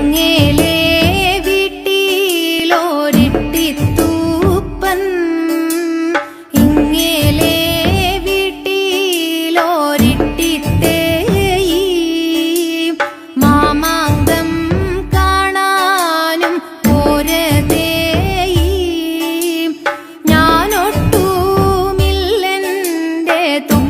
അങ്ങേലേ വീട്ടിലോരിട്ടിത്തൂപ്പൻ. ഇങ്ങേലേ വീട്ടിലോരിട്ടിത്തേ മാമാങ്കം കാണാനും പോരതേ ഞാനൊട്ടുമില്ലെന്റെ തുമ്പ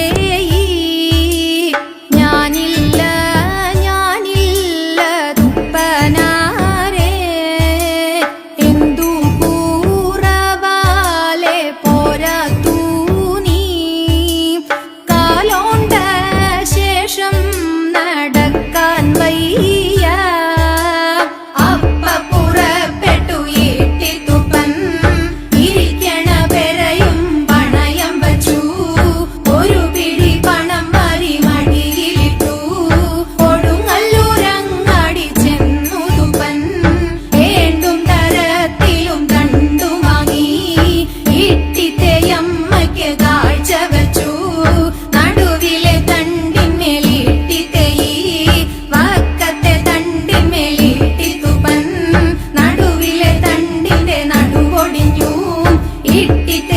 ಇಟ್ಟಿದ್ದ